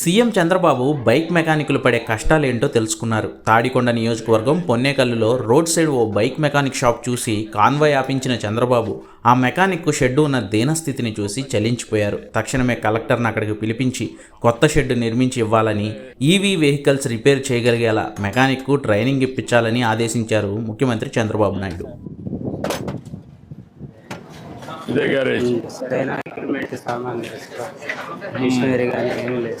CM Chandrababu bike మెకానికులు పడే కష్టాలేంటో తెలుసుకున్నారు. తాడికొండ నియోజకవర్గం పొన్నేకల్లులో రోడ్ సైడ్ ఓ బైక్ మెకానిక్ షాప్ చూసి కాన్వాయ్ ఆపించిన చంద్రబాబు ఆ మెకానిక్కు షెడ్డు ఉన్న దీనస్థితిని చూసి చలించిపోయారు. తక్షణమే కలెక్టర్ని అక్కడికి పిలిపించి కొత్త షెడ్ నిర్మించి ఇవ్వాలని ఈవీ వెహికల్స్ రిపేర్ చేయగలిగేలా మెకానిక్కు ట్రైనింగ్ ఇప్పించాలని ఆదేశించారు ముఖ్యమంత్రి చంద్రబాబు నాయుడు. ఇదే గ్యారేజ్. సామాన్ మిషనరీ కానీ ఏం లేదు.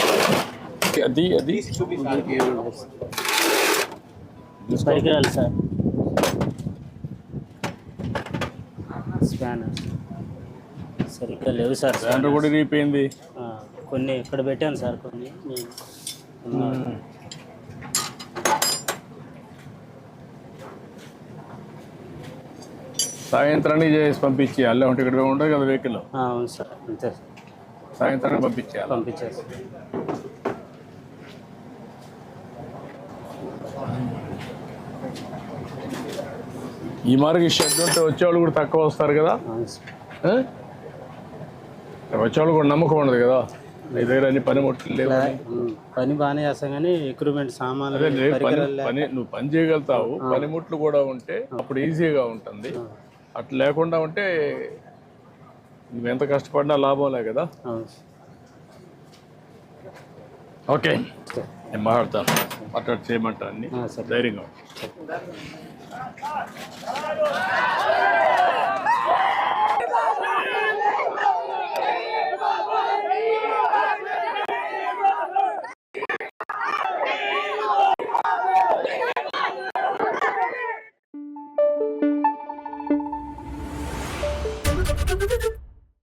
అది అది పరికరాలు సార్ స్కానర్ సరిగ్గా లేవు సార్ దాంట్లో కూడా రీపోయింది కొన్ని ఇక్కడ పెట్టాను సార్ కొన్ని సాయంత్రానికి చేసి పంపించేయాలి లేకుంటే ఇక్కడ ఉండదు కదా వెహికల్. ఆ, అవును సార్ అంతే సార్. సాయంత్రానికి పంపించేయాలి. పంపించేసి ఈ మార్గ షెడ్ ఉంటే వచ్చేవాళ్ళు కూడా తక్కువ వస్తారు కదా? వచ్చేవాళ్ళు కూడా నమ్మకం ఉండదు కదా? మీ దగ్గర అన్ని పనిముట్లు లేవు పని బాగానే చేస్తాం కానీ ఎక్విప్మెంట్ సామాన్లు పని లేక- పని నువ్వు పని చేయగలుగుతావు. పనిముట్లు కూడా ఉంటే అప్పుడు ఈజీగా ఉంటుంది. అట్లా లేకుండా ఉంటే నువ్వెంత కష్టపడినా లాభంలే కదా? ఓకే. నేను మాట్లాడతాను. మాట్లాడి చేయమంటా అన్ని. ధైర్యంగా